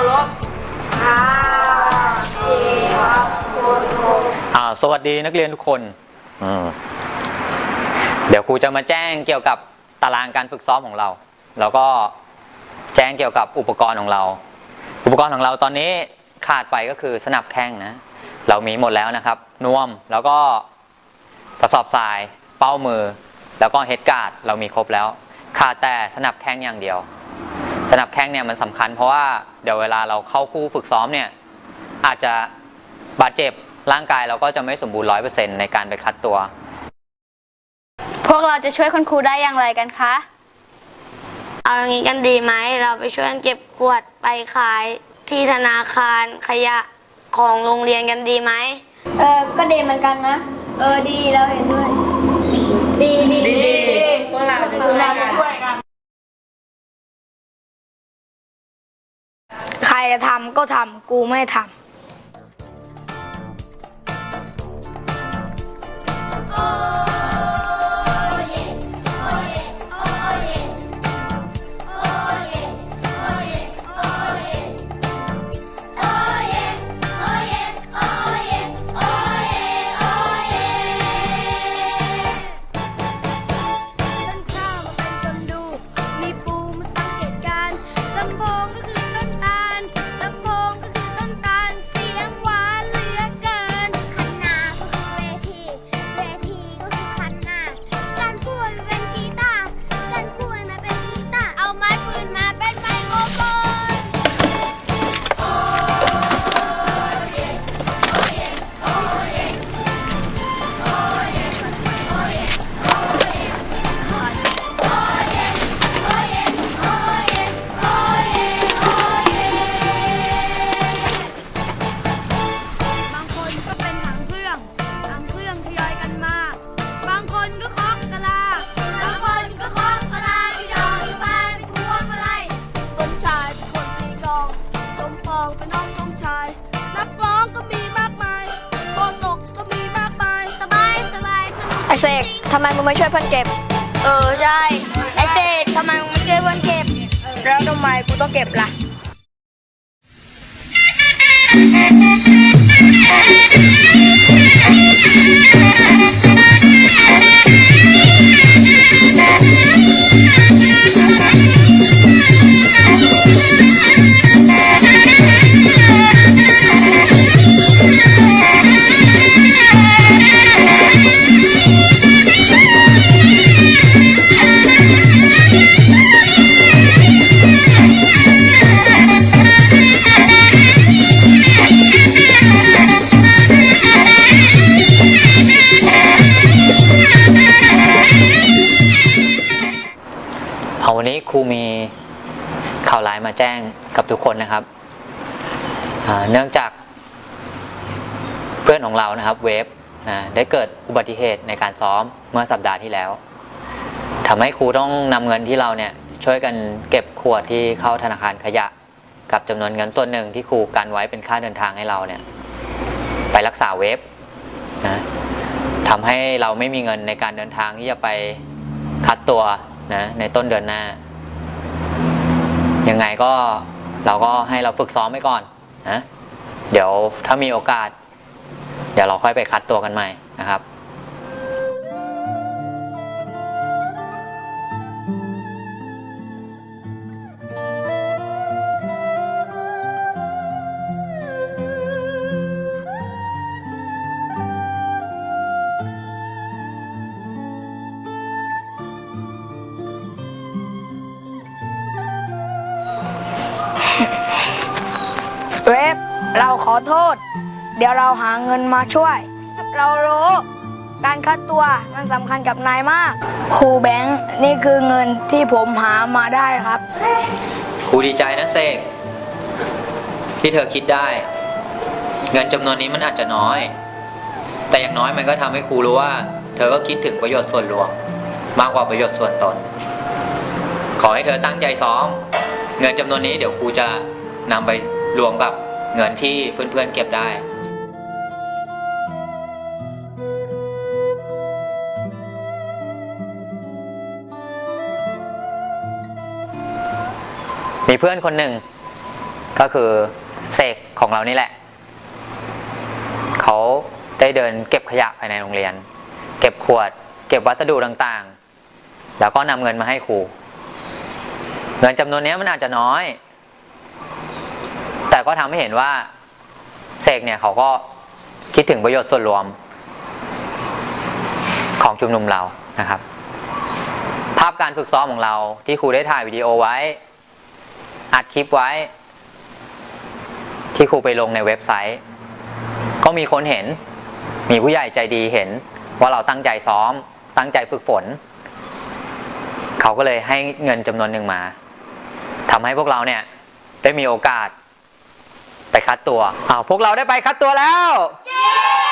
ดทำความเครพอ่าสวัสดีนักเรียนทุกคนอืมเดี๋ยวครูจะมาแจ้งเกี่ยวกับตารางการฝึกซ้อมของเรา แล้วก็แจ้งเกี่ยวกับอุปกรณ์ของเรา อุปกรณ์ของเราตอนนี้ขาดไปก็คือสนับแข้งนะ เรามีหมดแล้วนะครับนวมแล้วก็กระสอบทราย เป้ามือ แล้วก็เฮดการ์ดเรามีครบแล้ว ขาดแต่สนับแข้งอย่างเดียว สนับแข้งเนี่ยมันสำคัญเพราะว่าเดี๋ยวเวลาเราเข้าคู่ฝึกซ้อมเนี่ยอาจจะบาดเจ็บร่างกายเราก็จะไม่สมบูรณ์ร้อยเปอร์เซ็นต์ในการไปคัดตัว พวกเราจะช่วยคุณครูได้อย่างไรกันคะ เอาอย่างนี้กันดีไหมเราไปช่วยกันเก็บขวดไปขายที่ธนาคารขยะของโรงเรียนกันดีไหมเออก็ดีเหมือนกันนะ เออดีเราเห็นด้วย ดีดีดีๆพวกเราจะช่วย ทำก็ทำกูไม่ทำ ทำไมมึงไม่ช่วยเพื่อนเก็บ เออใช่ ไอเตกทำไมมึงไม่ช่วยเพื่อนเก็บ แล้วทำไมกูต้องเก็บล่ะ ครูมีข่าวร้ายมาแจ้งกับทุกคนนะครับ เนื่องจากเพื่อนของเรานะครับเวฟนะได้เกิดอุบัติเหตุในการซ้อมเมื่อสัปดาห์ที่แล้วทำให้ครูต้องนำเงินที่เราเนี่ยช่วยกันเก็บขวดที่เข้าธนาคารขยะ กับจำนวนเงินส่วนหนึ่งที่ครูกันไว้เป็นค่าเดินทางให้เราเนี่ยไปรักษาเวฟนะทำให้เราไม่มีเงินในการเดินทางที่จะไปคัดตัวนะในต้นเดือนหน้า ยังไงก็เราก็ให้เราฝึกซ้อมไปก่อนนะเดี๋ยวถ้ามีโอกาส เดี๋ยวเราค่อยไปคัดตัวกันใหม่นะครับ เราขอโทษ เดี๋ยวเราหาเงินมาช่วย เรารู้ การคัดตัวมันสำคัญกับนายมากครูแบงค์นี่คือเงินที่ผมหามาได้ครับ ครูดีใจนะเสกที่เธอคิดได้ เงินจำนวนนี้มันอาจจะน้อย แต่อย่างน้อยมันก็ทำให้ครูรู้ว่า เธอก็คิดถึงประโยชน์ส่วนรวม มากกว่าประโยชน์ส่วนตน ขอให้เธอตั้งใจซ้อม เงินจำนวนนี้เดี๋ยวครูจะนำไปรวมกับ เงินที่เพื่อนๆเก็บได้ มีเพื่อนคนหนึ่ง ก็คือเสกของเรานี่แหละ เขาได้เดินเก็บขยะภายในโรงเรียน เก็บขวด เก็บวัสดุต่างๆ แล้วก็นำเงินมาให้ครู เงินจำนวนนี้มันอาจจะน้อย แต่ก็ทำให้เห็นว่าเสกเนี่ยเขาก็คิดถึงประโยชน์ส่วนรวมของชุมนุมเรานะครับ ภาพการฝึกซ้อมของเราที่ครูได้ถ่ายวิดีโอไว้ อัดคลิปไว้ ที่ครูไปลงในเว็บไซต์ ก็มีคนเห็น มีผู้ใหญ่ใจดีเห็น ว่าเราตั้งใจซ้อม ตั้งใจฝึกฝน เขาก็เลยให้เงินจำนวนหนึ่งมาทำให้พวกเราเนี่ยได้มีโอกาส ไปคัดตัวอ้าวพวกเราได้ไปคัดตัวแล้ว yeah!